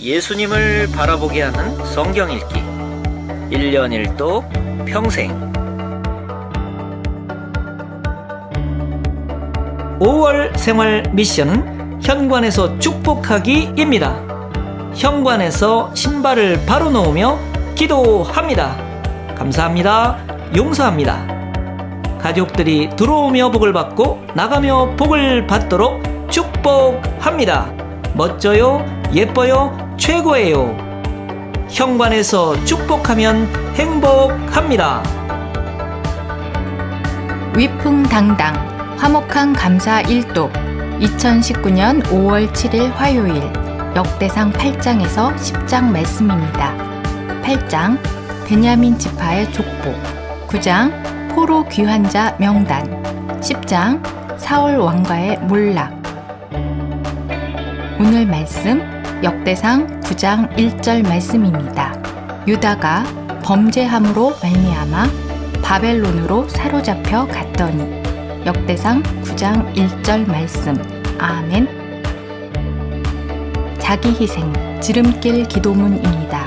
예수님을 바라보게 하는 성경 읽기 1년 1독 평생 5월 생활 미션은 현관에서 축복하기입니다. 현관에서 신발을 바로 놓으며 기도합니다. 감사합니다. 용서합니다. 가족들이 들어오며 복을 받고 나가며 복을 받도록 축복합니다. 멋져요, 예뻐요, 최고예요. 현관에서 축복하면 행복합니다. 위풍당당 화목한 감사 1독 2019년 5월 7일 화요일 역대상 8장에서 10장 말씀입니다. 8장 베냐민 지파의 족보 9장 포로 귀환 자 명단 10장 사울 왕과의 몰락 오늘 말씀 역대상 9장 1절 말씀입니다. 유다가 범죄함으로 말미암아 바벨론으로 사로잡혀 갔더니 역대상 9장 1절 말씀 아멘 자기 희생 지름길 기도문입니다.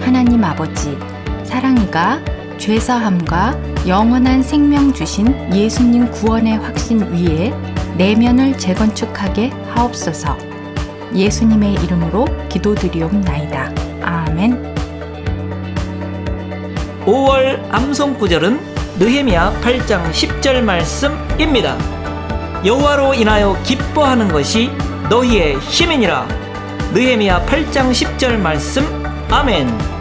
하나님 아버지 사랑이가 죄사함과 영원한 생명 주신 예수님 구원의 확신 위에 내면을 재건축하게 하옵소서 예수님의 이름으로 기도드리옵나이다. 아멘 5월 암송 구절은 느헤미야 8장 10절 말씀입니다. 여호와로 인하여 기뻐하는 것이 너희의 힘이니라. 느헤미야 8장 10절 말씀. 아멘.